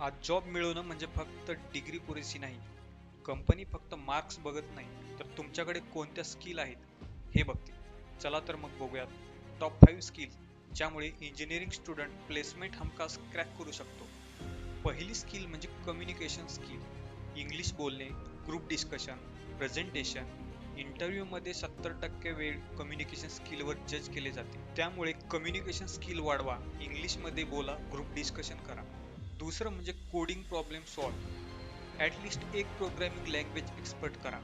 आज जॉब मिळवणं म्हणजे फक्त डिग्री पुरेशी नाही. कंपनी फक्त मार्क्स बघत नाही. तर तुमच्याकडे कोणत्या स्किल आहेत? हे बघते. चला तर मग बघूयात. टॉप फाईव्ह स्किल ज्यामुळे इंजिनिअरिंग स्टुडंट प्लेसमेंट हमखास क्रॅक करू शकतो. पहिली स्किल म्हणजे कम्युनिकेशन स्किल इंग्लिश बोलणे ग्रुप डिस्कशन प्रेझेंटेशन इंटरव्ह्यूमध्ये सत्तर टक्के वेळ कम्युनिकेशन स्किलवर जज केले जाते. त्यामुळे कम्युनिकेशन स्किल वाढवा. इंग्लिशमध्ये बोला ग्रुप डिस्कशन करा. दुसरं म्हणजे coding problem solve at least एक प्रोग्रॅमिंग लँग्वेज एक्सपर्ट करा.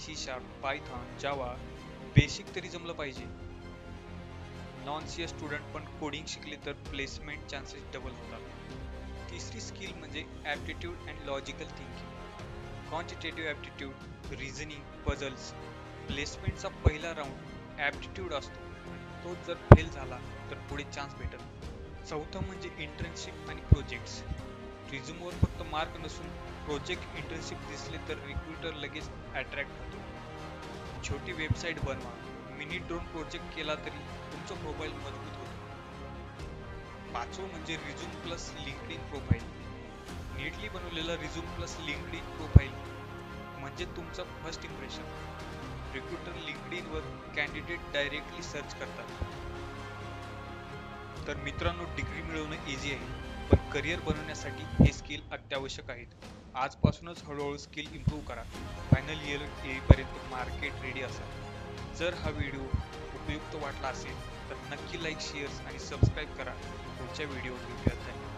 C sharp Python Java basic तरी जमलं पाहिजे. नॉन सी एस स्टुडंट पण कोडिंग शिकले तर प्लेसमेंट चान्सेस डबल होतात. तिसरी स्किल म्हणजे aptitude and logical thinking quantitative aptitude reasoning puzzles प्लेसमेंटचा पहिला राऊंड ॲप्टिट्यूड असतो. तो जर फेल झाला तर पुढे चान्स भेटत चौथं म्हणजे इंटर्नशिप आणि प्रोजेक्ट्स रिझ्यूमवर फक्त मार्क नसून प्रोजेक्ट इंटर्नशिप दिसले तर रिक्रुटर लगेच अट्रॅक्ट होतो. छोटी वेबसाईट बनवा. मिनी ड्रोन प्रोजेक्ट केला तरी तुमचं प्रोफाईल मजबूत होतो. पाचवं म्हणजे resume plus linked profile neatly बनवलेला रिझ्यूम प्लस लिंकड प्रोफाईल म्हणजे तुमचं फर्स्ट इम्प्रेशन रिक्रुटर लिंकड इनवर कॅन्डिडेट डायरेक्टली सर्च करतात. तर मित्रांनो डिग्री मिळवणं इझी आहे पण करिअर बनवण्यासाठी हे स्किल अत्यावश्यक आहेत. आजपासूनच हळूहळू स्किल इम्प्रूव्ह करा. फायनल इयर येईपर्यंत मार्केट रेडी असा जर हा व्हिडिओ उपयुक्त वाटला असेल तर नक्की लाईक शेअर्स आणि सबस्क्राईब करा. पुढच्या व्हिडिओ धन्यवाद.